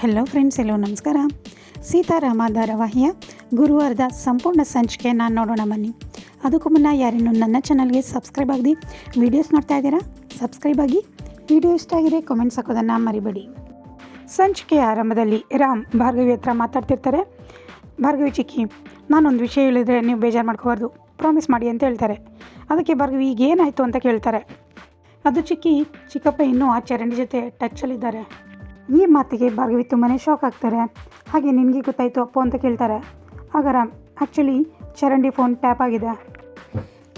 Hello friends ಎಲ್ಲೋ ನಮಸ್ಕಾರ. ಸೀತಾರಾಮ ಧಾರಾವಾಹಿಯ ಗುರುವಾರದ ಸಂಪೂರ್ಣ ಸಂಚಿಕೆ ನಾನು ನೋಡೋಣ ಬನ್ನಿ. ಅದಕ್ಕೂ ಮುನ್ನ ಯಾರೇನು ನನ್ನ ಚಾನಲ್ಗೆ ಸಬ್ಸ್ಕ್ರೈಬ್ ಆಗದಿ ವೀಡಿಯೋಸ್ ನೋಡ್ತಾ ಇದ್ದೀರಾ? ಸಬ್ಸ್ಕ್ರೈಬ್ ಆಗಿ ವಿಡಿಯೋ ಇಷ್ಟ ಆಗಿದೆ ಕಾಮೆಂಟ್ಸ್ ಹಾಕೋದನ್ನು ಮರಿಬೇಡಿ. ಸಂಚಿಕೆಯ ಆರಂಭದಲ್ಲಿ ರಾಮ್ ಭಾರ್ಗವಿ ಹತ್ರ ಮಾತಾಡ್ತಿರ್ತಾರೆ. ಭಾರ್ಗವಿ ಚಿಕ್ಕಿ, ನಾನೊಂದು ವಿಷಯ ಹೇಳಿದರೆ ನೀವು ಬೇಜಾರು ಮಾಡ್ಕೋಬಾರ್ದು. ಪ್ರಾಮಿಸ್ ಮಾಡಿ ಅಂತ ಹೇಳ್ತಾರೆ. ಅದಕ್ಕೆ ಭಾರ್ಗವಿ ಈಗ ಏನಾಯಿತು ಅಂತ ಕೇಳ್ತಾರೆ. ಅದು ಚಿಕ್ಕಿ, ಚಿಕ್ಕಪ್ಪ ಇನ್ನೂ ಆ ಚರಂಡಿ ಜೊತೆ ಟಚ್ಚಲ್ಲಿದ್ದಾರೆ ಈ ಮಾತಿಗೆ ಭಾರ್ಗವಿ ತುಂಬಾ ಶಾಕ್ ಆಗ್ತಾರೆ. ಹಾಗೆ ನಿನಗೆ ಗೊತ್ತಾಯಿತು ಅಪ್ಪು ಅಂತ ಕೇಳ್ತಾರೆ. ಆಗಾರ ಆ್ಯಕ್ಚುಲಿ ಚರಂಡಿ ಫೋನ್ ಟ್ಯಾಪ್ ಆಗಿದೆ.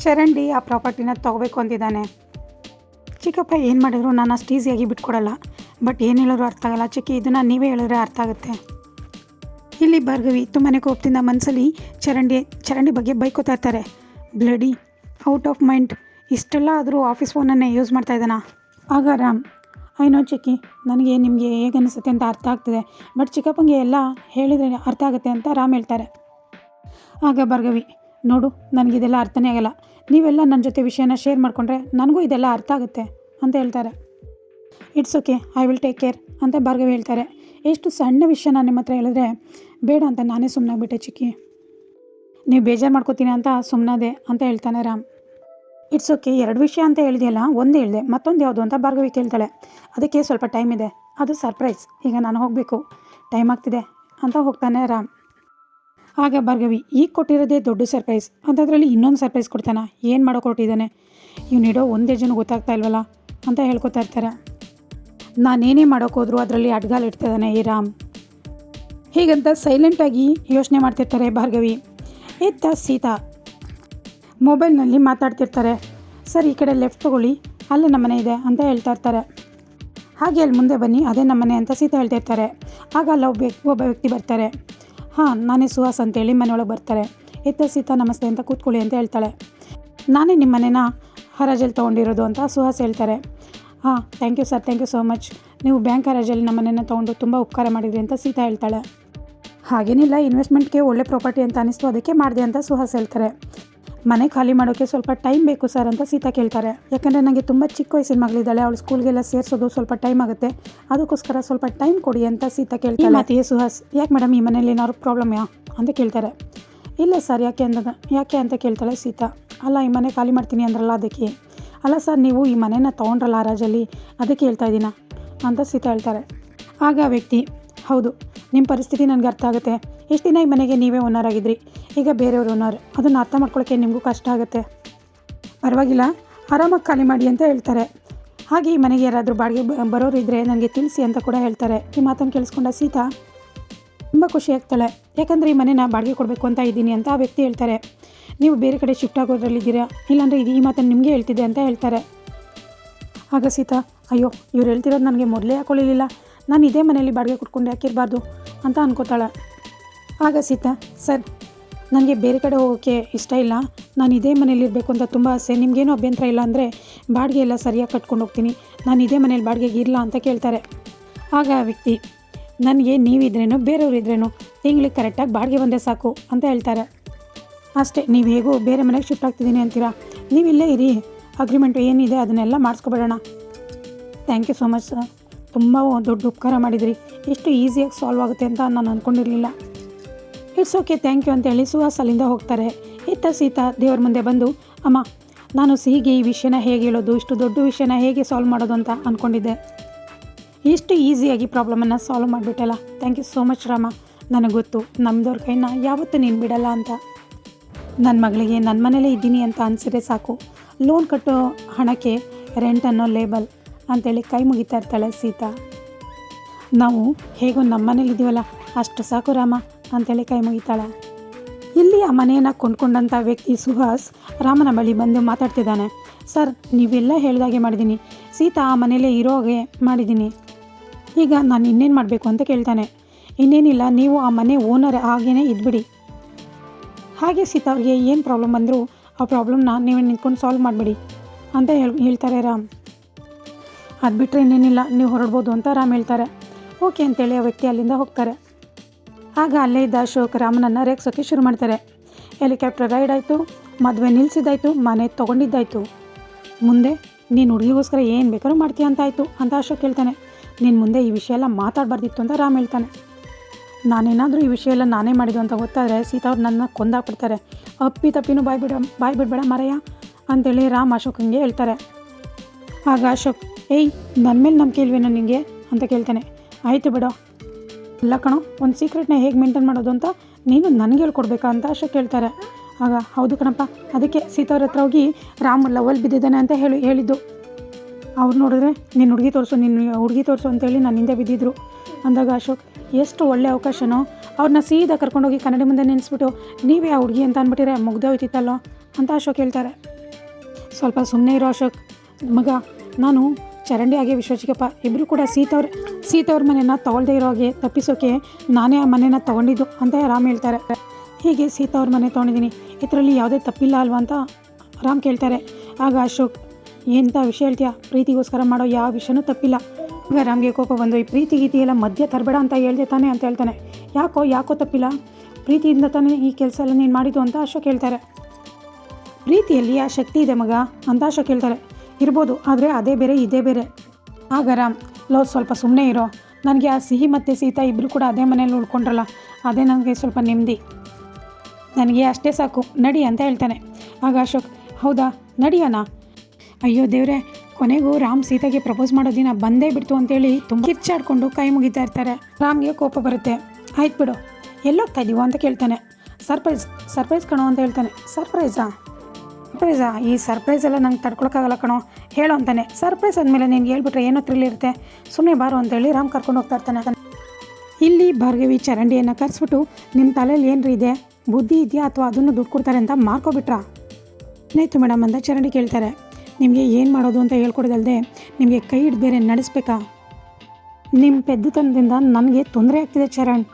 ಚರಂಡಿ ಆ ಪ್ರಾಪರ್ಟಿನ ತೊಗೋಬೇಕು ಅಂತಿದ್ದಾನೆ. ಚಿಕ್ಕಪ್ಪ ಏನು ಮಾಡಿದ್ರು ನಾನು ಅಷ್ಟು ಈಸಿಯಾಗಿ ಬಿಟ್ಕೊಡಲ್ಲ. ಬಟ್ ಏನು ಹೇಳಿದ್ರು ಅರ್ಥ ಆಗಲ್ಲ. ಚಿಕ್ಕಿ, ಇದನ್ನು ನೀವೇ ಹೇಳಿದ್ರೆ ಅರ್ಥ ಆಗುತ್ತೆ. ಇಲ್ಲಿ ಭಾರ್ಗವಿ ತುಂಬಾ ಕೋಪದಿಂದ ಮನಸ್ಸಲ್ಲಿ ಚರಂಡಿ ಚರಂಡಿ ಬಗ್ಗೆ ಬೈಕೋತಾ ಇರ್ತಾರೆ. ಬ್ಲಡಿ ಔಟ್ ಆಫ್ ಮೈಂಡ್ ಇಷ್ಟೆಲ್ಲ ಆದರೂ ಆಫೀಸ್ ಫೋನನ್ನೇ ಯೂಸ್ ಮಾಡ್ತಾ ಇದ್ದಾನ? ಆಗ ರಾಮ್ ಐನೋ ಚಿಕ್ಕಿ, ನನಗೆ ನಿಮಗೆ ಹೇಗೆ ಅನಿಸುತ್ತೆ ಅಂತ ಅರ್ಥ ಆಗ್ತದೆ. ಬಟ್ ಚಿಕ್ಕಪ್ಪಂಗೆ ಎಲ್ಲ ಹೇಳಿದರೆ ಅರ್ಥ ಆಗುತ್ತೆ ಅಂತ ರಾಮ್ ಹೇಳ್ತಾರೆ. ಆಗ ಭಾರ್ಗವಿ, ನೋಡು ನನಗಿದೆಲ್ಲ ಅರ್ಥನೇ ಆಗಲ್ಲ. ನೀವೆಲ್ಲ ನನ್ನ ಜೊತೆ ವಿಷಯನ ಶೇರ್ ಮಾಡಿಕೊಂಡ್ರೆ ನನಗೂ ಇದೆಲ್ಲ ಅರ್ಥ ಆಗುತ್ತೆ ಅಂತ ಹೇಳ್ತಾರೆ. It's okay I will take care ಅಂತ ಭಾರ್ಗವಿ ಹೇಳ್ತಾರೆ. ಎಷ್ಟು ಸಣ್ಣ ವಿಷಯ ನಾನು ನಿಮ್ಮ ಹತ್ರ ಹೇಳಿದ್ರೆ, ಬೇಡ ಅಂತ ನಾನೇ ಸುಮ್ಮನಾಗ್ಬಿಟ್ಟೆ ಚಿಕ್ಕಿ. ನೀವು ಬೇಜಾರು ಮಾಡ್ಕೋತೀನಿ ಅಂತ ಸುಮ್ಮನಾದೆ ಅಂತ ಹೇಳ್ತಾನೆ ರಾಮ್. ಇಟ್ಸ್ ಓಕೆ ಎರಡು ವಿಷಯ ಅಂತ ಹೇಳಿದೆಯಲ್ಲ, ಒಂದು ಹೇಳಿದೆ, ಮತ್ತೊಂದು ಯಾವುದು ಅಂತ ಭಾರ್ಗವಿ ಕೇಳ್ತಾಳೆ. ಅದಕ್ಕೆ ಸ್ವಲ್ಪ ಟೈಮ್ ಇದೆ, ಅದು ಸರ್ಪ್ರೈಸ್ ಈಗ ನಾನು ಹೋಗಬೇಕು. ಟೈಮ್ ಆಗ್ತಿದೆ ಅಂತ ಹೋಗ್ತಾನೆ ರಾಮ್. ಆಗ ಭಾರ್ಗವಿ, ಈಗ ಕೊಟ್ಟಿರೋದೇ ದೊಡ್ಡ ಸರ್ಪ್ರೈಸ್ ಅಂಥದ್ರಲ್ಲಿ ಇನ್ನೊಂದು ಸರ್ಪ್ರೈಸ್ ಕೊಡ್ತಾನೆ. ಏನು ಮಾಡೋಕೆ ಕೊಟ್ಟಿದ್ದಾನೆ? ಇವನಿಡೋ ಒಂದೇ ಜನ ಗೊತ್ತಾಗ್ತಾ ಇಲ್ವಲ್ಲ ಅಂತ ಹೇಳ್ಕೊತಾ ಇರ್ತಾರೆ. ನಾನೇನೇ ಮಾಡೋಕ್ಕೋದ್ರು ಅದರಲ್ಲಿ ಅಡ್ಗಾಲ್ ಇಡ್ತಿದ್ದಾನೆ ಈ ರಾಮ್. ಹೀಗಂತ ಸೈಲೆಂಟಾಗಿ ಯೋಚನೆ ಮಾಡ್ತಿರ್ತಾರೆ ಭಾರ್ಗವಿ. ಇತ್ತ ಸೀತಾ ಮೊಬೈಲ್ನಲ್ಲಿ ಮಾತಾಡ್ತಿರ್ತಾರೆ. ಸರ್, ಈ ಕಡೆ ಲೆಫ್ಟ್ ತೊಗೊಳ್ಳಿ. ಅಲ್ಲೇ ನಮ್ಮನೆ ಇದೆ ಅಂತ ಹೇಳ್ತಾ ಇರ್ತಾರೆ. ಹಾಗೆ ಅಲ್ಲಿ ಮುಂದೆ ಬನ್ನಿ, ಅದೇ ನಮ್ಮನೆ ಅಂತ ಸೀತಾ ಹೇಳ್ತಿರ್ತಾರೆ ಆಗ ಅಲ್ಲಿ ಒಬ್ಬ ಒಬ್ಬ ವ್ಯಕ್ತಿ ಬರ್ತಾರೆ. ಹಾಂ, ನಾನೇ ಸುಹಾಸ್ ಅಂತೇಳಿ ಮನೆಯೊಳಗೆ ಬರ್ತಾರೆ. ಎತ್ತ ಸೀತಾ, ನಮಸ್ತೆ ಅಂತ ಕೂತ್ಕೊಳ್ಳಿ ಅಂತ ಹೇಳ್ತಾಳೆ. ನಾನೇ ನಿಮ್ಮ ಮನೇನ ಹರಾಜಲ್ಲಿ ತೊಗೊಂಡಿರೋದು ಅಂತ ಸುಹಾಸ್ ಹೇಳ್ತಾರೆ. ಹಾಂ, thank you sir, thank you so much. ನೀವು ಬ್ಯಾಂಕ್ ಹರಾಜಲ್ಲಿ ನಮ್ಮ ಮನೇನ ತೊಗೊಂಡು ತುಂಬ ಉಪಕಾರ ಮಾಡಿದ್ರಿ ಅಂತ ಸೀತಾ ಹೇಳ್ತಾಳೆ. ಹಾಗೇನಿಲ್ಲ, ಇನ್ವೆಸ್ಟ್ಮೆಂಟ್ಗೆ ಒಳ್ಳೆ ಪ್ರಾಪರ್ಟಿ ಅಂತ ಅನಿಸ್ತು ಅದಕ್ಕೆ ಮಾಡಿದೆ ಅಂತ ಸುಹಾಸ್ ಹೇಳ್ತಾರೆ. ಮನೆ ಖಾಲಿ ಮಾಡೋಕ್ಕೆ ಸ್ವಲ್ಪ ಟೈಮ್ ಬೇಕು ಸರ್ ಅಂತ ಸೀತಾ ಕೇಳ್ತಾರೆ. ಯಾಕಂದರೆ ನನಗೆ ತುಂಬ ಚಿಕ್ಕ ವಯಸ್ಸಿನ ಮಗಳಿದ್ದಾಳೆ ಅವಳು ಸ್ಕೂಲ್ಗೆಲ್ಲ ಸೇರಿಸೋದು ಸ್ವಲ್ಪ ಟೈಮ್ ಆಗುತ್ತೆ. ಅದಕ್ಕೋಸ್ಕರ ಸ್ವಲ್ಪ ಟೈಮ್ ಕೊಡಿ ಅಂತ ಸೀತಾ ಕೇಳ್ತಾಳೆ. ಮಾತಿಗೆ ಸುಹಾಸ್ ಯಾಕೆ ಮೇಡಮ್ ಈ ಮನೇಲಿ ಏನಾದ್ರು ಪ್ರಾಬ್ಲಮ್ ಯಾ? ಅಂತ ಕೇಳ್ತಾರೆ. ಇಲ್ಲ ಸರ್ ಯಾಕೆ ಅಂತ ಯಾಕೆ ಅಂತ ಕೇಳ್ತಾಳೆ ಸೀತಾ. ಅಲ್ಲ ಈ ಮನೆ ಖಾಲಿ ಮಾಡ್ತೀನಿ ಅಂದ್ರಲ್ಲ ಅದಕ್ಕೆ. ಅಲ್ಲ ಸರ್ ನೀವು ಈ ಮನೇನ ತೊಗೊಂಡ್ರಲ್ಲ ರಾಜಲ್ಲಿ? ಅದಕ್ಕೆ ಹೇಳ್ತಾ ಇದ್ದೀನ? ಅಂತ ಸೀತಾ ಹೇಳ್ತಾರೆ. ಆಗ ವ್ಯಕ್ತಿ ಹೌದು ನಿಮ್ಮ ಪರಿಸ್ಥಿತಿ ನನಗೆ ಅರ್ಥ ಆಗುತ್ತೆ. ಎಷ್ಟು ದಿನ ಈ ಮನೆಗೆ ನೀವೇ ಓನರ್ ಆಗಿದ್ರಿ. ಈಗ ಬೇರೆಯವರು ಓನರ್ ಅದನ್ನು ಅರ್ಥ ಮಾಡ್ಕೊಳ್ಳೋಕ್ಕೆ ನಿಮಗೂ ಕಷ್ಟ ಆಗುತ್ತೆ. ಪರವಾಗಿಲ್ಲ, ಆರಾಮಾಗಿ ಖಾಲಿ ಮಾಡಿ ಅಂತ ಹೇಳ್ತಾರೆ. ಹಾಗೆ ಈ ಮನೆಗೆ ಯಾರಾದರೂ ಬಾಡಿಗೆ ಬರೋರು ಇದ್ದರೆ ನನಗೆ ತಿಳಿಸಿ ಅಂತ ಕೂಡ ಹೇಳ್ತಾರೆ. ಈ ಮಾತನ್ನು ಕೇಳಿಸ್ಕೊಂಡ ಸೀತಾ ತುಂಬ ಖುಷಿ ಆಗ್ತಾಳೆ. ಯಾಕಂದರೆ ಈ ಮನೆನ ಬಾಡಿಗೆ ಕೊಡಬೇಕು ಅಂತ ಇದ್ದೀನಿ ಅಂತ ಆ ವ್ಯಕ್ತಿ ಹೇಳ್ತಾರೆ. ನೀವು ಬೇರೆ ಕಡೆ ಶಿಫ್ಟ್ ಆಗೋದ್ರಲ್ಲಿದ್ದೀರಾ ಇಲ್ಲಾಂದರೆ ಇದು ಈ ಮಾತನ್ನು ನಿಮಗೆ ಹೇಳ್ತಿದ್ದೆ ಅಂತ ಹೇಳ್ತಾರೆ. ಆಗ ಸೀತಾ, ಅಯ್ಯೋ, ಇವ್ರು ಹೇಳ್ತಿರೋದು ನನಗೆ ಮೊದಲೇ ಹಾಕೊಳ್ಳಿಲ್ಲ ನಾನು ಇದೇ ಮನೆಯಲ್ಲಿ ಬಾಡಿಗೆ ಕುಟ್ಕೊಂಡು ಯಾಕಿರಬಾರ್ದು ಅಂತ ಅನ್ಕೋತಾಳೆ. ಆಗ ಸೀತಾ, ಸರ್ ನನಗೆ ಬೇರೆ ಕಡೆ ಹೋಗೋಕ್ಕೆ ಇಷ್ಟ ಇಲ್ಲ. ನಾನು ಇದೇ ಮನೇಲಿ ಇರಬೇಕು ಅಂತ ತುಂಬ ಆಸೆ. ನಿಮಗೇನು ಅಭ್ಯಂತರ ಇಲ್ಲ ಅಂದರೆ ಬಾಡಿಗೆ ಎಲ್ಲ ಸರಿಯಾಗಿ ಕಟ್ಕೊಂಡು ಹೋಗ್ತೀನಿ. ನಾನು ಇದೇ ಮನೇಲಿ ಬಾಡಿಗೆಗೆ ಇರಲ್ಲ ಅಂತ ಕೇಳ್ತಾರೆ. ಆಗ ಆ ವ್ಯಕ್ತಿ, ನನಗೆ ನೀವಿದ್ರೇನು ಬೇರೆಯವ್ರು ಇದ್ರೇನು, ತಿಂಗಳಿಗೆ ಕರೆಕ್ಟಾಗಿ ಬಾಡಿಗೆ ಬಂದರೆ ಸಾಕು ಅಂತ ಹೇಳ್ತಾರೆ. ಅಷ್ಟೇ, ನೀವು ಹೇಗೂ ಬೇರೆ ಮನೆಗೆ ಶಿಫ್ಟ್ ಆಗ್ತಿದ್ದೀನಿ ಅಂತೀರಾ? ನೀವು ಇಲ್ಲೇ ಇರಿ. ಅಗ್ರಿಮೆಂಟು ಏನಿದೆ ಅದನ್ನೆಲ್ಲ ಮಾಡಿಸ್ಕೊಬೇಡೋಣ. Thank you so much sir ತುಂಬ ದೊಡ್ಡ ಉಪಕಾರ ಮಾಡಿದ್ರಿ. ಎಷ್ಟು ಈಸಿಯಾಗಿ ಸಾಲ್ವ್ ಆಗುತ್ತೆ ಅಂತ ನಾನು ಅಂದ್ಕೊಂಡಿರಲಿಲ್ಲ ಇಟ್ಸ್ ಓಕೆ ಥ್ಯಾಂಕ್ ಯು ಅಂತೇಳಿ ಸುಹಾಸ್ ಅಲ್ಲಿಂದ ಹೋಗ್ತಾರೆ. ಇತ್ತ ಸೀತಾ ದೇವ್ರ ಮುಂದೆ ಬಂದು, ಅಮ್ಮ, ನಾನು ಸಿಹಿಗೆ ಈ ವಿಷಯನ ಹೇಗೆ ಹೇಳೋದು, ಇಷ್ಟು ದೊಡ್ಡ ವಿಷಯನ ಹೇಗೆ ಸಾಲ್ವ್ ಮಾಡೋದು ಅಂತ ಅಂದ್ಕೊಂಡಿದ್ದೆ ಎಷ್ಟು ಈಸಿಯಾಗಿ ಪ್ರಾಬ್ಲಮನ್ನು solve ಮಾಡಿಬಿಟ್ಟಲ್ಲ. Thank you so much Rama. ನನಗೆ ಗೊತ್ತು ನಮ್ಮದವ್ರ ಕೈನ ಯಾವತ್ತೂ ನೀನು ಬಿಡಲ್ಲ ಅಂತ. ನನ್ನ ಮಗಳಿಗೆ ನನ್ನ ಮನೇಲೇ ಇದ್ದೀನಿ ಅಂತ ಅನಿಸಿದ್ರೆ ಸಾಕು. ಲೋನ್ ಕಟ್ಟೋ ಹಣಕ್ಕೆ ರೆಂಟ್ ಅನ್ನೋ ಲೇಬಲ್ ಅಂತೇಳಿ ಕೈ ಮುಗಿತಾ ಇರ್ತಾಳೆ ಸೀತಾ. ನಾವು ಹೇಗೋ ನಮ್ಮ ಮನೇಲಿ ಇದ್ದೀವಲ್ಲ ಅಷ್ಟು ಸಾಕು ರಾಮ ಅಂತೇಳಿ ಕೈ ಮುಗಿತಾಳೆ. ಇಲ್ಲಿ ಆ ಮನೆಯನ್ನು ಕೊಂಡ್ಕೊಂಡಂಥ ವ್ಯಕ್ತಿ ಸುಹಾಸ್ ರಾಮನ ಬಳಿ ಬಂದು ಮಾತಾಡ್ತಿದ್ದಾನೆ. ಸರ್, ನೀವೆಲ್ಲ ಹೇಳಿದಾಗೆ ಮಾಡಿದ್ದೀನಿ. ಸೀತಾ ಆ ಮನೇಲೇ ಇರೋ ಹಾಗೆ ಮಾಡಿದ್ದೀನಿ. ಈಗ ನಾನು ಇನ್ನೇನು ಮಾಡಬೇಕು ಅಂತ ಕೇಳ್ತಾನೆ. ಇನ್ನೇನಿಲ್ಲ, ನೀವು ಆ ಮನೆ ಓನರ್ ಹಾಗೇ ಇದ್ಬಿಡಿ. ಹಾಗೆ ಸೀತಾ ಅವ್ರಿಗೆ ಏನು ಪ್ರಾಬ್ಲಮ್ ಬಂದರೂ ಆ ಪ್ರಾಬ್ಲಮ್ನ ನೀವೇ ನಿಂತ್ಕೊಂಡು ಸಾಲ್ವ್ ಮಾಡಿಬಿಡಿ ಅಂತ ಹೇಳ್ ಹೇಳ್ತಾರೆ ರಾಮ್. ಅದು ಬಿಟ್ಟರೆ ಇನ್ನೇನಿಲ್ಲ, ನೀವು ಹೊರಡ್ಬೋದು ಅಂತ ರಾಮ್ ಹೇಳ್ತಾರೆ. ಓಕೆ ಅಂತೇಳಿ ಆ ವ್ಯಕ್ತಿ ಅಲ್ಲಿಂದ ಹೋಗ್ತಾರೆ. ಆಗ ಅಲ್ಲೇ ಇದ್ದ ಅಶೋಕ್ ರಾಮನನ್ನು ರೇಗ್ಸೋಕ್ಕೆ ಶುರು ಮಾಡ್ತಾರೆ. ಹೆಲಿಕಾಪ್ಟರ್ ರೈಡ್ ಆಯಿತು, ಮದುವೆ ನಿಲ್ಲಿಸಿದ್ದಾಯಿತು ಮನೆ ತೊಗೊಂಡಿದ್ದಾಯಿತು. ಮುಂದೆ, ನೀನು ಹುಡುಗಿಗೋಸ್ಕರ ಏನು ಬೇಕಾದ್ರೂ ಮಾಡ್ತೀಯ ಅಂತ ಆಯಿತು ಅಂತ ಅಶೋಕ್ ಹೇಳ್ತಾನೆ. ನಿನ್ನ ಮುಂದೆ ಈ ವಿಷಯ ಎಲ್ಲ ಮಾತಾಡಬಾರ್ದಿತ್ತು ಅಂತ ರಾಮ್ ಹೇಳ್ತಾನೆ. ನಾನೇನಾದರೂ ಈ ವಿಷಯ ಎಲ್ಲ ನಾನೇ ಮಾಡಿದ್ದು ಅಂತ ಗೊತ್ತಾದರೆ ಸೀತಾ ಅವ್ರು ನನ್ನ ಕೊಂದಾಕ್ಬಿಡ್ತಾರೆ. ಅಪ್ಪಿ ತಪ್ಪಿನೂ ಬಾಯ್ ಬಿಡ ಮರಯ್ಯ ಅಂತೇಳಿ ರಾಮ್ ಅಶೋಕಂಗೆ ಹೇಳ್ತಾರೆ. ಆಗ ಅಶೋಕ್ ಏಯ್ ನನ್ನ ಮೇಲೆ ನಂಬಿಕೆ ಇಲ್ವೇನೋ ನಿನಗೆ ಅಂತ ಕೇಳ್ತಾನೆ. ಆಯಿತು ಬಿಡೋ. ಇಲ್ಲ ಕಣೋ, ಒಂದು ಸೀಕ್ರೆಟ್ನ ಹೇಗೆ ಮೇಂಟೈನ್ ಮಾಡೋದು ಅಂತ ನೀನು ನನಗೆ ಹೇಳ್ಕೊಡ್ಬೇಕಾ ಅಂತ ಅಷ್ಟೇ ಹೇಳ್ತಾರೆ ಆಗ, ಹೌದು ಕಣಪ್ಪ, ಅದಕ್ಕೆ ಸೀತಾವ್ರ ಹತ್ರ ಹೋಗಿ ರಾಮ್ ಲವಲ್ ಬಿದ್ದಿದ್ದಾನೆ ಅಂತ ಹೇಳಿ, ಹೇಳಿದ್ದು. ಅವ್ರು ನೋಡಿದ್ರೆ ನಿನ್ನ ಹುಡುಗಿ ತೋರಿಸು ನಿನ್ನ ಹುಡುಗಿ ತೋರಿಸು ಅಂತೇಳಿ ನನ್ನ ಹಿಂದೆ ಬಿದ್ದಿದ್ರು. ಅಂದಾಗ ಅಶೋಕ್, ಎಷ್ಟು ಒಳ್ಳೆ ಅವಕಾಶನೋ. ಅವ್ರನ್ನ ಸೀದಾ ಕರ್ಕೊಂಡೋಗಿ ಕನ್ನಡಿ ಮುಂದೆ ನೆನೆಸ್ಬಿಟ್ಟು ನೀವೇ ಆ ಹುಡುಗಿ ಅಂತ ಅಂದ್ಬಿಟ್ಟಿರೆ ಮುಗ್ದೇ ಹೋಯ್ತಿತ್ತಲ್ಲೋ ಅಂತ ಅಶೋಕ್ ಹೇಳ್ತಾರೆ. ಸ್ವಲ್ಪ ಸುಮ್ಮನೆ ಇರೋ ಅಶೋಕ್. ಮಗ, ನಾನು ಚರಂಡಿ ಹಾಗೆ ವಿಶ್ವಚಿಕಪ್ಪ ಇಬ್ಬರು ಕೂಡ ಸೀತವ್ರ ಸೀತವ್ರ ಮನೆಯನ್ನು ತಗೊಳ್ದೇ ಇರೋ ಹಾಗೆ ತಪ್ಪಿಸೋಕೆ ನಾನೇ ಆ ಮನೆಯನ್ನು ತೊಗೊಂಡಿದ್ದು ಅಂತ ರಾಮ್ ಹೇಳ್ತಾರೆ. ಹೀಗೆ ಸೀತಾವ್ರ ಮನೆ ತೊಗೊಂಡಿದ್ದೀನಿ. ಇದರಲ್ಲಿ ಯಾವುದೇ ತಪ್ಪಿಲ್ಲ ಅಲ್ವಾ ಅಂತ ರಾಮ್ ಕೇಳ್ತಾರೆ. ಆಗ ಅಶೋಕ್ ಎಂಥ ವಿಷಯ ಹೇಳ್ತೀಯ? ಪ್ರೀತಿಗೋಸ್ಕರ ಮಾಡೋ ಯಾವ ವಿಷಯನೂ ತಪ್ಪಿಲ್ಲ. ಈಗ ರಾಮ್ಗೆ ಕೋಪ ಬಂದು, ಈ ಪ್ರೀತಿ ಗೀತಿ ಎಲ್ಲ ಮಧ್ಯ ತರಬೇಡ ಅಂತ ಹೇಳ್ದೆ ತಾನೆ ಅಂತ ಹೇಳ್ತಾನೆ. ಯಾಕೋ ಯಾಕೋ ತಪ್ಪಿಲ್ಲ? ಪ್ರೀತಿಯಿಂದ ತಾನೇ ಈ ಕೆಲಸ ಎಲ್ಲ ನೀನು ಮಾಡಿದ್ದು? ಅಂತ ಅಶೋಕ್ ಹೇಳ್ತಾರೆ. ಪ್ರೀತಿಯಲ್ಲಿ ಆ ಶಕ್ತಿ ಇದೆ ಮಗ ಅಂತ ಅಶೋಕ್ ಹೇಳ್ತಾರೆ. ಇರ್ಬೋದು, ಆದರೆ ಅದೇ ಬೇರೆ, ಇದೇ ಬೇರೆ. ಆಗ ರಾಮ್, ಲೋ, ಸ್ವಲ್ಪ ಸುಮ್ಮನೆ ಇರೋ. ನನಗೆ ಆ ಸಿಹಿ ಮತ್ತು ಸೀತಾ ಇಬ್ಬರು ಕೂಡ ಅದೇ ಮನೇಲಿ ಉಳ್ಕೊಂಡ್ರಲ್ಲ, ಅದೇ ನನಗೆ ಸ್ವಲ್ಪ ನೆಮ್ಮದಿ. ನನಗೆ ಅಷ್ಟೇ ಸಾಕು, ನಡಿ ಅಂತ ಹೇಳ್ತಾನೆ. ಆಗ ಅಶೋಕ್, ಹೌದಾ ನಡಿಯೋಣ ಅಯ್ಯೋ ದೇವ್ರೆ, ಕೊನೆಗೂ ರಾಮ್ ಸೀತೆಗೆ ಪ್ರಪೋಸ್ ಮಾಡೋ ದಿನ ಬಂದೇ ಬಿಡ್ತು ಅಂತೇಳಿ ತುಂಬ ಕಿಚ್ಚಾಡ್ಕೊಂಡು ಕೈ ಮುಗಿತಾ ಇರ್ತಾರೆ. ರಾಮ್ಗೆ ಕೋಪ ಬರುತ್ತೆ. ಆಯ್ತು ಬಿಡು, ಎಲ್ಲೋಗ್ತಾ ಇದೀವೋ ಅಂತ ಕೇಳ್ತಾನೆ. ಸರ್ಪ್ರೈಸ್ ಸರ್ಪ್ರೈಸ್ ಕಣೋ ಅಂತ ಹೇಳ್ತಾನೆ. ಸರ್ಪ್ರೈಸಾ? ಸರ್ಪ್ರೈಸಾ? ಈ ಸರ್ಪ್ರೈಸ್ ಎಲ್ಲ ನಂಗೆ ತಡ್ಕೊಳಕ್ಕಾಗಲ್ಲ ಕಣೋ. ಹೇಳು ಅಂತಾನೆ. ಸರ್ಪ್ರೈಸ್ ಆದಮೇಲೆ ನೀನು ಹೇಳ್ಬಿಟ್ರೆ ಏನೋ ಇರುತ್ತೆ? ಸುಮ್ಮನೆ ಬಾರು ಅಂತೇಳಿ ರಾಮ್ ಕರ್ಕೊಂಡು ಹೋಗ್ತಾ ಇರ್ತಾನೆ ಇಲ್ಲಿ ಭಾರ್ಗವಿ ಚರಂಡಿಯನ್ನು ಕರೆಸ್ಬಿಟ್ಟು ನಿಮ್ಮ ತಲೆಯಲ್ಲಿ ಏನರ ಇದೆ? ಬುದ್ಧಿ ಇದೆಯಾ ಅಥವಾ ಅದನ್ನು ದುಡ್ಡು ಕೊಡ್ತಾರೆ ಅಂತ ಮಾರ್ಕೊಬಿಟ್ರಾ ಏನಾಯ್ತು ಮೇಡಮ್ ಅಂತ ಚರಂಡಿ ಕೇಳ್ತಾರೆ. ನಿಮಗೆ ಏನು ಮಾಡೋದು ಅಂತ ಹೇಳ್ಕೊಡೋದಲ್ಲದೆ ನಿಮಗೆ ಕೈ ಹಿಡ್ದು ಬೇರೆ ನಡೆಸ್ಬೇಕಾ? ನಿಮ್ಮ ಪೆದ್ದುತನದಿಂದ ನನಗೆ ತೊಂದರೆ ಆಗ್ತಿದೆ ಚರಣ್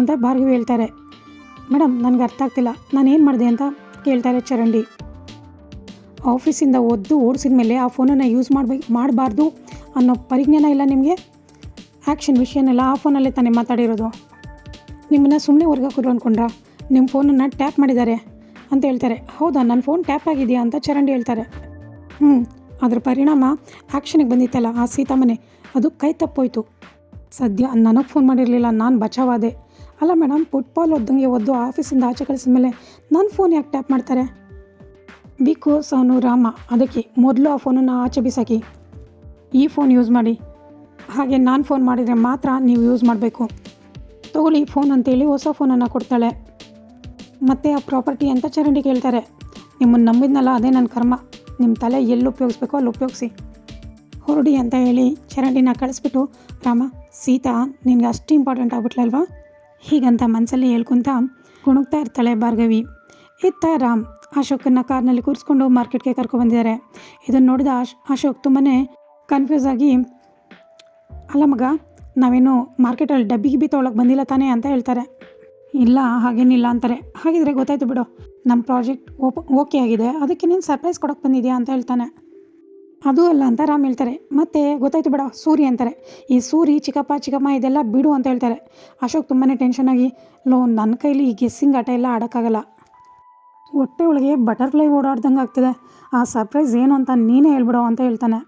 ಅಂತ ಭಾರ್ಗವಿ ಹೇಳ್ತಾರೆ. ಮೇಡಮ್ ನನಗೆ ಅರ್ಥ ಆಗ್ತಿಲ್ಲ. ನಾನು ಏನು ಮಾಡಿದೆ ಅಂತ ಕೇಳ್ತಾರೆ ಚರಂಡಿ. ಆಫೀಸಿಂದ ಒದ್ದು ಓಡಿಸಿದ ಮೇಲೆ ಆ ಫೋನನ್ನು ಯೂಸ್ ಮಾಡಬೇಕು ಮಾಡಬಾರ್ದು ಅನ್ನೋ ಪರಿಜ್ಞಾನ ಇಲ್ಲ ನಿಮಗೆ? ಆ್ಯಕ್ಷನ್ ವಿಷಯನೆಲ್ಲ ಆ ಫೋನಲ್ಲೇ ತಾನೇ ಮಾತಾಡಿರೋದು. ನಿಮ್ಮನ್ನು ಸುಮ್ಮನೆ ಹೊರ್ಗಾಕೋದು ಅಂದ್ಕೊಂಡ್ರ ನಿಮ್ಮ ಫೋನನ್ನು ಟ್ಯಾಪ್ ಮಾಡಿದ್ದಾರೆ ಅಂತ ಹೇಳ್ತಾರೆ. ಹೌದಾ, ನನ್ನ ಫೋನ್ ಟ್ಯಾಪ್ ಆಗಿದೆಯಾ ಅಂತ ಚರಂಡಿ ಹೇಳ್ತಾರೆ. ಹ್ಞೂ ಅದ್ರ ಪರಿಣಾಮ ಆ್ಯಕ್ಷನಿಗೆ ಬಂದಿತ್ತಲ್ಲ ಆ ಸೀತಾಮನೆ. ಅದು ಕೈ ತಪ್ಪೋಯ್ತು. ಸದ್ಯ ನನಗೆ ಫೋನ್ ಮಾಡಿರಲಿಲ್ಲ, ನಾನು ಬಚಾವಾದೆ. ಅಲ್ಲ ಮೇಡಮ್ ಫುಟ್ಬಾಲ್ ಒದ್ದಂಗೆ ಒದ್ದು ಆಫೀಸಿಂದ ಆಚೆ ಕಳಿಸಿದ ಮೇಲೆ ನನ್ನ ಫೋನ್ ಯಾಕೆ ಟ್ಯಾಪ್ ಮಾಡ್ತಾರೆ? ಬಿಕಾಸ್ ಸಾನು ರಾಮ. ಅದಕ್ಕೆ ಮೊದಲು ಆ ಫೋನನ್ನು ಆಚೆ ಬಿಸಾಕಿ, ಈ ಫೋನ್ ಯೂಸ್ ಮಾಡಿ. ಹಾಗೆ ನಾನು ಫೋನ್ ಮಾಡಿದರೆ ಮಾತ್ರ ನೀವು ಯೂಸ್ ಮಾಡಬೇಕು. ತಗೊಳ್ಳಿ ಫೋನ್ ಅಂತೇಳಿ ಹೊಸ ಫೋನನ್ನು ಕೊಡ್ತಾಳೆ. ಮತ್ತು ಆ ಪ್ರಾಪರ್ಟಿ ಅಂತ ಚರಂಡಿ ಕೇಳ್ತಾರೆ. ನಿಮ್ಮನ್ನು ನಂಬಿದ್ನಲ್ಲ, ಅದೇ ನನ್ನ ಕರ್ಮ. ನಿಮ್ಮ ತಲೆ ಎಲ್ಲಿ ಉಪಯೋಗಿಸ್ಬೇಕು ಅಲ್ಲಿ ಉಪಯೋಗಿಸಿ. ಹೊರಡಿ ಅಂತ ಹೇಳಿ ಚರಂಡಿನ ಕಳಿಸ್ಬಿಟ್ಟು, ರಾಮ, ಸೀತಾ, ನಿನಗೆ ಅಷ್ಟು ಇಂಪಾರ್ಟೆಂಟ್ ಆಗ್ಬಿಟ್ಲಲ್ವಾ? ಹೀಗಂತ ಮನಸ್ಸಲ್ಲಿ ಹೇಳ್ಕೊತ ಕುಣುಗ್ತಾ ಇರ್ತಾಳೆ ಭಾರ್ಗವಿ. ಇತ್ತ ರಾಮ್ ಅಶೋಕನ್ನ ಕಾರ್ನಲ್ಲಿ ಕೂರಿಸ್ಕೊಂಡು ಮಾರ್ಕೆಟ್ಗೆ ಕರ್ಕೊಬಂದಿದ್ದಾರೆ ಇದನ್ನು ನೋಡಿದ ಅಶ್, ಅಶೋಕ್ ತುಂಬಾ ಕನ್ಫ್ಯೂಸ್ ಆಗಿ, ಅಲ್ಲ ಮಗ ನಾವೇನು ಮಾರ್ಕೆಟಲ್ಲಿ ಡಬ್ಬಿ ಗಿಬ್ಬಿ ತೊಗೊಳಕ್ಕೆ ಬಂದಿಲ್ಲ ತಾನೇ ಅಂತ ಹೇಳ್ತಾರೆ. ಇಲ್ಲ, ಹಾಗೇನಿಲ್ಲ ಅಂತಾರೆ. ಹಾಗಿದ್ರೆ ಗೊತ್ತಾಯ್ತು ಬಿಡು ನಮ್ಮ ಪ್ರಾಜೆಕ್ಟ್ ಓಪ, ಓಕೆ ಆಗಿದೆ. ಅದಕ್ಕೆ ನೀನು ಸರ್ಪ್ರೈಸ್ ಕೊಡೋಕ್ಕೆ ಬಂದಿದ್ಯಾ ಅಂತ ಹೇಳ್ತಾನೆ. ಅದು ಅಲ್ಲ ಅಂತ ರಾಮ್ ಹೇಳ್ತಾರೆ. ಮತ್ತೆ ಗೊತ್ತಾಯ್ತು ಬಿಡ, ಸೂರಿ ಅಂತಾರೆ. ಈ ಸೂರಿ, ಚಿಕ್ಕಪ್ಪ, ಚಿಕ್ಕಮ್ಮ ಇದೆಲ್ಲ ಬಿಡು ಅಂತ ಹೇಳ್ತಾರೆ. ಅಶೋಕ್ ತುಂಬಾ ಟೆನ್ಷನ್ ಆಗಿ, ಲೋ ನನ್ನ ಕೈಲಿ ಈ ಗೆಸ್ಸಿಂಗ್ ಆಟ ಎಲ್ಲ ಆಡೋಕ್ಕಾಗಲ್ಲ. ಹೊಟ್ಟೆ ಒಳಗೆ ಬಟರ್ಫ್ಲೈ ಓಡಾಡ್ದಂಗೆ ಆಗ್ತಿದೆ. ಆ ಸರ್ಪ್ರೈಸ್ ಏನು ಅಂತ ನೀನೇ ಹೇಳ್ಬಿಡೋ ಅಂತ ಹೇಳ್ತಾನೆ.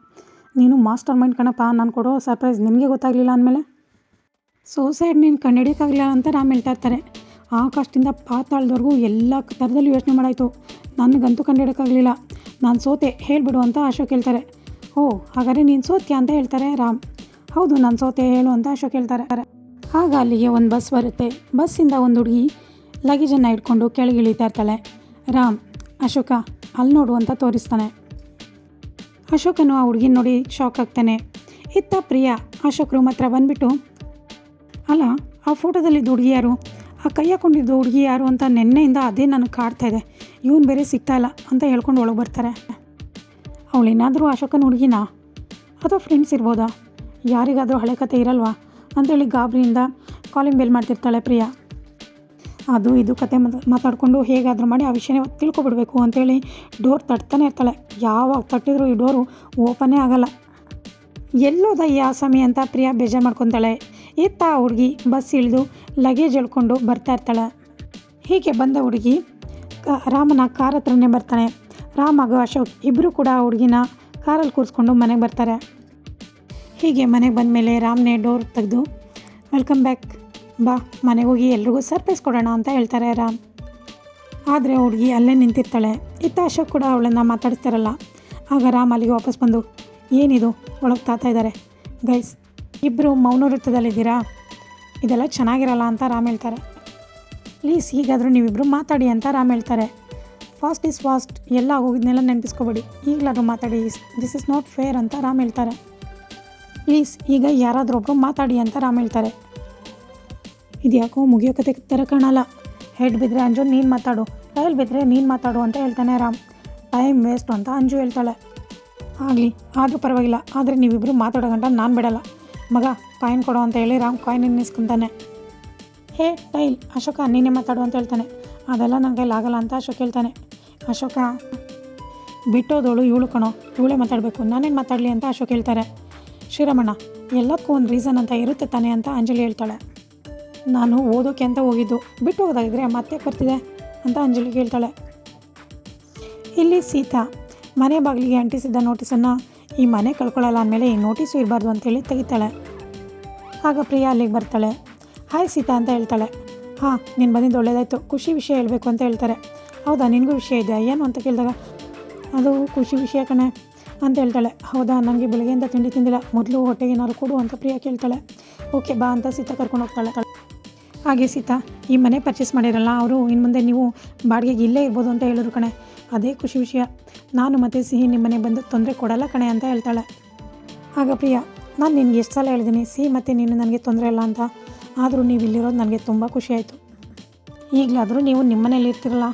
ನೀನು ಮಾಸ್ಟರ್ ಮೈಂಡ್ ಕಣಪ್ಪ, ನಾನು ಕೊಡೋ ಸರ್ಪ್ರೈಸ್ ನಿನಗೆ ಗೊತ್ತಾಗಲಿಲ್ಲ ಅಂದಮೇಲೆ? ಸೂಸೈಡ್ ನೀನು ಕಂಡಿಡಿಯೋಕ್ಕಾಗಲಿಲ್ಲ ಅಂತ ರಾಮ್ ಹೇಳ್ತಾ ಇರ್ತಾರೆ. ಆಕಾಶದಿಂದ ಪಾತಾಳದವರೆಗೂ ಎಲ್ಲ ಥರದಲ್ಲೂ ಯೋಚನೆ ಮಾಡಾಯಿತು. ನನಗಂತೂ ಕಂಡಿಡೋಕ್ಕಾಗಲಿಲ್ಲ ನಾನು ಸೋತೆ, ಹೇಳಿಬಿಡು ಅಂತ ಅಶೋಕ್ ಹೇಳ್ತಾರೆ. ಓ, ಹಾಗಾದರೆ ನೀನು ಸೋತ್ಯಾ ಅಂತ ಹೇಳ್ತಾರೆ ರಾಮ್. ಹೌದು, ನಾನು ಸೋತೆ, ಹೇಳು ಅಂತ ಅಶೋಕ್ ಹೇಳ್ತಾರೆ. ಆಗ ಅಲ್ಲಿಗೆ ಒಂದು ಬಸ್ ಬರುತ್ತೆ. ಬಸ್ಸಿಂದ ಒಂದು ಹುಡುಗಿ ಲಗೇಜನ್ನು ಇಟ್ಕೊಂಡು ಕೆಳಗೆ ಇಳಿತಾ ಇರ್ತಾಳೆ. ರಾಮ್, ಅಶೋಕ, ಅಲ್ಲಿ ನೋಡು ಅಂತ ತೋರಿಸ್ತಾನೆ. ಅಶೋಕನು ಆ ಹುಡುಗಿನ ನೋಡಿ ಶಾಕ್ ಆಗ್ತಾನೆ. ಇತ್ತ ಪ್ರಿಯಾ ಅಶೋಕ್ ರೂಮ್ ಹತ್ರ ಬಂದ್ಬಿಟ್ಟು, ಅಲ್ಲ, ಆ ಫೋಟೋದಲ್ಲಿದ್ದ ಹುಡುಗಿ ಯಾರು? ಆ ಕೈ ಹಾಕೊಂಡಿದ್ದು ಹುಡುಗಿ ಯಾರು ಅಂತ ನೆನ್ನೆಯಿಂದ ಅದೇ ನನಗೆ ಕಾಡ್ತಾ ಇದೆ. ಇವನು ಬೇರೆ ಸಿಗ್ತಾ ಇಲ್ಲ, ಅಂತ ಹೇಳ್ಕೊಂಡು ಒಳಗೆ ಬರ್ತಾರೆ. ಅವಳೇನಾದರೂ ಅಶೋಕನ ಹುಡುಗಿನಾ? ಅಥವಾ ಫ್ರೆಂಡ್ಸ್ ಇರ್ಬೋದಾ? ಯಾರಿಗಾದರೂ ಹಳೆ ಕತೆ ಇರಲ್ವಾ? ಅಂತೇಳಿ ಗಾಬರಿಯಿಂದ ಕಾಲಿಂಗ್ ಬೆಲ್ ಮಾಡ್ತಿರ್ತಾಳೆ ಪ್ರಿಯಾ. ಅದು ಇದು ಕತೆ ಮಾತ್- ಮಾತಾಡಿಕೊಂಡು ಹೇಗಾದರೂ ಮಾಡಿ ಆ ವಿಷಯನೇ ತಿಳ್ಕೊಬಿಡ್ಬೇಕು ಅಂತೇಳಿ ಡೋರ್ ತಟ್ತಾನೆ ಇರ್ತಾಳೆ. ಯಾವಾಗ ತಟ್ಟಿದ್ರು ಈ ಡೋರು ಓಪನೇ ಆಗಲ್ಲ. ಎಲ್ಲೋದ ಈ ಆಸಾಮಿ ಅಂತ ಪ್ರಿಯಾ ಬೇಜಾರು ಮಾಡ್ಕೊತಾಳೆ. ಇತ್ತ ಹುಡುಗಿ ಬಸ್ ಇಳಿದು ಲಗೇಜ್ ಎಳ್ಕೊಂಡು ಬರ್ತಾ ಇರ್ತಾಳೆ. ಹೀಗೆ ಬಂದ ಹುಡುಗಿ ಕ- ರಾಮನ ಕಾರ್ ಹತ್ರನೇ ಬರ್ತಾನೆ. ರಾಮ್ ಹಾಗೂ ಅಶೋಕ್ ಇಬ್ಬರು ಕೂಡ ಆ ಹುಡುಗಿನ ಕಾರಲ್ಲಿ ಕೂರಿಸ್ಕೊಂಡು ಮನೆಗೆ ಬರ್ತಾರೆ. ಹೀಗೆ ಮನೆಗೆ ಬಂದ ಮೇಲೆ ರಾಮ್ನೇ ಡೋರ್ ತೆಗೆದು, ವೆಲ್ಕಮ್ ಬ್ಯಾಕ್. ಬಾ, ಮನೆಗೆ ಹೋಗಿ ಎಲ್ರಿಗೂ ಸರ್ಪ್ರೈಸ್ ಕೊಡೋಣ ಅಂತ ಹೇಳ್ತಾರೆ ರಾಮ್. ಆದರೆ ಹುಡುಗಿ ಅಲ್ಲೇ ನಿಂತಿರ್ತಾಳೆ. ಇತ್ತ ಅಶೋಕ್ ಕೂಡ ಅವಳನ್ನು ಮಾತಾಡಿಸ್ತಾರಲ್ಲ. ಆಗ ರಾಮ್ ಅಲ್ಲಿಗೆ ವಾಪಸ್ ಬಂದು, ಏನಿದು? ಒಳಗೆ ತಾತ ಇದ್ದಾರೆ ಗೈಸ್ ಇಬ್ಬರು ಮೌನ ವೃತ್ತದಲ್ಲಿದ್ದೀರಾ? ಇದೆಲ್ಲ ಚೆನ್ನಾಗಿರಲ್ಲ ಅಂತ ರಾಮ್ ಹೇಳ್ತಾರೆ. ಪ್ಲೀಸ್ ಈಗಾದರೂ ನೀವಿಬ್ಬರು ಮಾತಾಡಿ ಅಂತ ರಾಮ್ ಹೇಳ್ತಾರೆ. ಫಾಸ್ಟ್ ಇಸ್ ಫಾಸ್ಟ್ ಎಲ್ಲ ಹೋಗಿದ್ನೆಲ್ಲ ನೆನಪಿಸ್ಕೊಬೇಡಿ. ಈಗಲಾದರೂ ಮಾತಾಡಿ. ದಿಸ್ ಇಸ್ ನಾಟ್ ಫೇರ್ ಅಂತ ರಾಮ್ ಹೇಳ್ತಾರೆ. ಪ್ಲೀಸ್ ಈಗ ಯಾರಾದರೂ ಒಬ್ಬರು ಮಾತಾಡಿ ಅಂತ ರಾಮ್ ಹೇಳ್ತಾರೆ. ಇದು ಯಾಕೋ ಮುಗಿಯೋ ಕತೆ ಥರ ಕಾಣಲ್ಲ. ಹೆಡ್ ಬಿದ್ದರೆ ಅಂಜು, ನೀನು ಮಾತಾಡು. ಟೈಲ್ ಬಿದ್ದರೆ ನೀನು ಮಾತಾಡು ಅಂತ ಹೇಳ್ತಾನೆ ರಾಮ್. ಟೈಮ್ ವೇಸ್ಟ್ ಅಂತ ಅಂಜು ಹೇಳ್ತಾಳೆ. ಆಗಲಿ, ಆದರೂ ಪರವಾಗಿಲ್ಲ. ಆದರೆ ನೀವಿಬ್ಬರು ಮಾತಾಡೋ ಗಂಟ ನಾನು ಬಿಡಲ್ಲ. ಮಗ ಕಾಯಿನ್ ಕೊಡು ಅಂತ ಹೇಳಿ ರಾಮ್ ಕಾಯಿನ್ ಎನ್ನಿಸ್ಕೊಂತಾನೆ ಹೇ, ಟೈಲ್, ಅಶೋಕ, ನೀನೇ ಮಾತಾಡು ಅಂತ ಹೇಳ್ತಾನೆ. ಅದೆಲ್ಲ ಕೈಲಿ ಆಗಲ್ಲ ಅಂತ ಅಶೋಕ್ ಹೇಳ್ತಾನೆ. ಅಶೋಕ, ಬಿಟ್ಟೋದೋಳು ಇವಳು ಕಣೋ. ಇವಳೇ ಮಾತಾಡಬೇಕು. ನಾನೇನು ಮಾತಾಡಲಿ ಅಂತ ಅಶೋಕ್ ಹೇಳ್ತಾರೆ. ಶ್ರೀರಮಣ್ಣ ಎಲ್ಲಕ್ಕೂ ಒಂದು ರೀಸನ್ ಅಂತ ಇರುತ್ತೆ ತಾನೆ ಅಂತ ಅಂಜಲಿ ಹೇಳ್ತಾಳೆ. ನಾನು ಓದೋಕೆ ಅಂತ ಹೋಗಿದ್ದು. ಬಿಟ್ಟು ಹೋದಾಗಿದ್ರೆ ಮತ್ತೆ ಬರ್ತಿದೆ ಅಂತ ಅಂಜಲಿ ಕೇಳ್ತಾಳೆ. ಇಲ್ಲಿ ಸೀತಾ, ಮನೆ ಬಾಗಿಲಿಗೆ ಅಂಟಿಸಿದ್ದ ನೋಟಿಸನ್ನು ಈ ಮನೆ ಕಳ್ಕೊಳ್ಳಲ್ಲ ಅಂದಮೇಲೆ ಈ ನೋಟಿಸು ಇರಬಾರ್ದು ಅಂತೇಳಿ ತೆಗಿತಾಳೆ. ಆಗ ಪ್ರಿಯಾ ಅಲ್ಲಿಗೆ ಬರ್ತಾಳೆ. ಹಾಯ್ ಸೀತಾ ಅಂತ ಹೇಳ್ತಾಳೆ. ಹಾಂ, ನೀನು ಬಂದಿದ್ದು ಒಳ್ಳೇದಾಯಿತು. ಖುಷಿ ವಿಷಯ ಹೇಳಬೇಕು ಅಂತ ಹೇಳ್ತಾರೆ. ಹೌದಾ, ನಿನಗೂ ವಿಷಯ ಇದೆ ಏನು ಅಂತ ಕೇಳಿದಾಗ, ಅದು ಖುಷಿ ವಿಷಯ ಕಣೆ ಅಂತ ಹೇಳ್ತಾಳೆ. ಹೌದಾ ನನಗೆ ಬೆಳಗ್ಗೆಯಿಂದ ತಿಂಡಿ ತಿಂದಿಲ್ಲ. ಮೊದಲು ಹೊಟ್ಟೆಗೆ ಏನಾದ್ರು ಕೊಡು ಅಂತ ಪ್ರಿಯಾ ಕೇಳ್ತಾಳೆ. ಓಕೆ, ಬಾ ಅಂತ ಸೀತಾ ಕರ್ಕೊಂಡು ಹೋಗ್ತಾಳೆ. ಹಾಗೆ ಸೀತಾ, ಈ ಮನೆ ಪರ್ಚೇಸ್ ಮಾಡಿರಲ್ಲ, ಅವರು ಇನ್ನು ಮುಂದೆ ನೀವು ಬಾಡಿಗೆಗೆ ಇಲ್ಲೇ ಇರ್ಬೋದು ಅಂತ ಹೇಳಿದ್ರು ಕಣೆ. ಅದೇ ಖುಷಿ ವಿಷಯ. ನಾನು ಮತ್ತೆ ಸಿಹಿ ನಿಮ್ಮ ಮನೆಗೆ ಬಂದು ತೊಂದರೆ ಕೊಡಲ್ಲ ಕಣೆ ಅಂತ ಹೇಳ್ತಾಳೆ. ಆಗ ಪ್ರಿಯಾ, ನಾನು ನಿನಗೆ ಎಷ್ಟು ಸಲ ಹೇಳಿದ್ದೀನಿ ಸಿಹಿ ಮತ್ತು ನೀನು ನನಗೆ ತೊಂದರೆ ಇಲ್ಲ ಅಂತ. ಆದರೂ ನೀವು ಇಲ್ಲಿರೋದು ನನಗೆ ತುಂಬ ಖುಷಿ ಆಯಿತು. ಈಗಲಾದರೂ ನೀವು ನಿಮ್ಮ ಮನೇಲಿ ಇರ್ತಿರಲ್ಲ.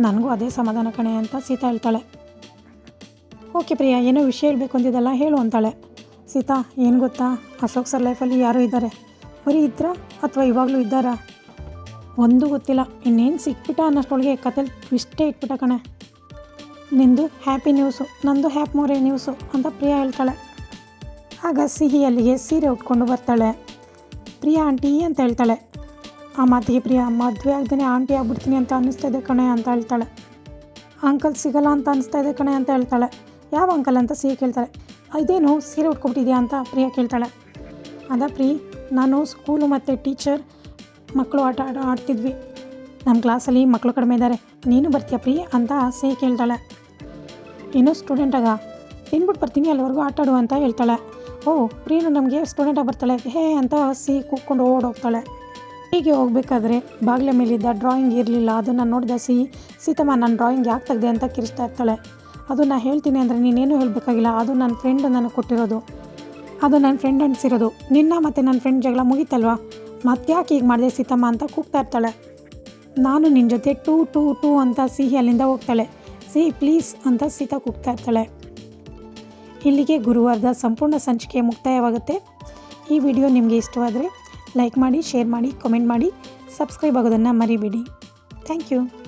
ನನಗೂ ಅದೇ ಸಮಾಧಾನ ಕಣೆ ಅಂತ ಸೀತಾ ಹೇಳ್ತಾಳೆ. ಓಕೆ ಪ್ರಿಯಾ, ಏನೋ ವಿಷಯ ಹೇಳಬೇಕು ಅಂತಿದ್ದಲ್ಲ ಹೇಳು ಅಂತಾಳೆ. ಸೀತಾ, ಏನು ಗೊತ್ತಾ? ಅಶೋಕ್ ಸರ್ ಲೈಫಲ್ಲಿ ಯಾರೂ ಇದ್ದಾರೆ. ಬರೀ ಇದ್ರಾ ಅಥವಾ ಇವಾಗಲೂ ಇದ್ದಾರಾ? ಒಂದು ಗೊತ್ತಿಲ್ಲ. ಇನ್ನೇನು ಸಿಕ್ಬಿಟ್ಟ ಅನ್ನೋಷ್ಟೊಳಗೆ ಕತೆಲಿ ಟ್ವಿಸ್ಟೇ ಇಟ್ಬಿಟ್ಟ ಕಣೆ. ನಿಂದು ಹ್ಯಾಪಿ ನ್ಯೂಸು ನಂದು ಹ್ಯಾಪ್ ಮೋರೆ ನ್ಯೂಸು ಅಂತ ಪ್ರಿಯಾ ಹೇಳ್ತಾಳೆ. ಆಗ ಸಿಹಿ ಅಲ್ಲಿಗೆ ಸೀರೆ ಉಟ್ಕೊಂಡು ಬರ್ತಾಳೆ. ಪ್ರಿಯಾ ಆಂಟಿ ಅಂತ ಹೇಳ್ತಾಳೆ. ಆ ಮಾತಿಗೆ ಪ್ರಿಯಾ, ಮದುವೆ ಆಗ್ದೇ ಆಂಟಿ ಆಗ್ಬಿಡ್ತೀನಿ ಅಂತ ಅನ್ನಿಸ್ತಾ ಇದೆ ಕಣೆ ಅಂತ ಹೇಳ್ತಾಳೆ. ಅಂಕಲ್ ಸಿಗಲ್ಲ ಅಂತ ಅನಿಸ್ತಾ ಇದೆ ಕಣೆ ಅಂತ ಹೇಳ್ತಾಳೆ. ಯಾವ ಅಂಕಲ್? ಅಂತ ಸಿಹಿ ಕೇಳ್ತಾಳೆ. ಇದೇನು ಸೀರೆ ಉಟ್ಕೊಬಿಟ್ಟಿದ್ಯಾ? ಅಂತ ಪ್ರಿಯಾ ಕೇಳ್ತಾಳೆ. ಅದ ಪ್ರೀ ನಾನು ಸ್ಕೂಲು ಮತ್ತು ಟೀಚರ್ ಮಕ್ಕಳು ಆಟ ಆಡ್ತಿದ್ವಿ. ನಮ್ಮ ಕ್ಲಾಸಲ್ಲಿ ಮಕ್ಕಳು ಕಡಿಮೆ ಇದ್ದಾರೆ ನೀನು ಬರ್ತೀಯ ಪ್ರೀ ಅಂತ ಸಿಹಿ ಕೇಳ್ತಾಳೆ. ಇನ್ನೂ ಸ್ಟೂಡೆಂಟಾಗ ತಿನ್ಬಿಟ್ಟು ಬರ್ತೀನಿ ಅಲ್ಲಿವರೆಗೂ ಆಟ ಆಡು ಅಂತ ಹೇಳ್ತಾಳೆ. ಓ ಪ್ರೀನು ನಮಗೆ ಸ್ಟೂಡೆಂಟಾಗಿ ಬರ್ತಾಳೆ. ಹೇ ಅಂತ ಸಿಹಿ ಕೂತ್ಕೊಂಡು ಓಡೋಗ್ತಾಳೆ. ಹೀಗೆ ಹೋಗಬೇಕಾದ್ರೆ ಬಾಗಿಲ ಮೇಲಿದ್ದ ಡ್ರಾಯಿಂಗ್ ಇರಲಿಲ್ಲ. ಅದನ್ನು ನೋಡಿದ ಸಿಹಿ ಸೀತಮ್ಮ ನನ್ನ ಡ್ರಾಯಿಂಗ್ ಯಾಕೆ ತೆಗ್ದೆ ಅಂತ ಕಿರಿಸ್ತಾ ಇರ್ತಾಳೆ. ಅದು ನಾ ಹೇಳ್ತೀನಿ ಅಂದರೆ ನೀನೇನು ಹೇಳಬೇಕಾಗಿಲ್ಲ. ಅದು ನನ್ನ ಫ್ರೆಂಡ್ ನನಗೆ ಕೊಟ್ಟಿರೋದು. ಅದು ನನ್ನ ಫ್ರೆಂಡ್ ಅನಿಸಿರೋದು. ನಿನ್ನ ಮತ್ತು ನನ್ನ ಫ್ರೆಂಡ್ ಜಗಳ ಮುಗೀತಲ್ವಾ? ಮತ್ತ್ಯಾಕೆ ಈಗ ಮಾಡಿದೆ ಸೀತಮ್ಮ ಅಂತ ಕೂಗ್ತಾ ಇರ್ತಾಳೆ. ನಾನು ನಿನ್ನ ಜೊತೆ ಟೂ ಟೂ ಟೂ ಅಂತ ಸಿಹಿ ಅಲ್ಲಿಂದ ಹೋಗ್ತಾಳೆ. ಸಿಹಿ ಪ್ಲೀಸ್ ಅಂತ ಸೀತಾ ಕೂಗ್ತಾ ಇರ್ತಾಳೆ. ಇಲ್ಲಿಗೆ ಗುರುವಾರದ ಸಂಪೂರ್ಣ ಸಂಚಿಕೆ ಮುಕ್ತಾಯವಾಗುತ್ತೆ. ಈ ವಿಡಿಯೋ ನಿಮಗೆ ಇಷ್ಟವಾದರೆ ಲೈಕ್ ಮಾಡಿ, ಶೇರ್ ಮಾಡಿ ಕಮೆಂಟ್ ಮಾಡಿ, ಸಬ್ಸ್ಕ್ರೈಬ್ ಆಗೋದನ್ನು ಮರಿಬೇಡಿ. Thank you.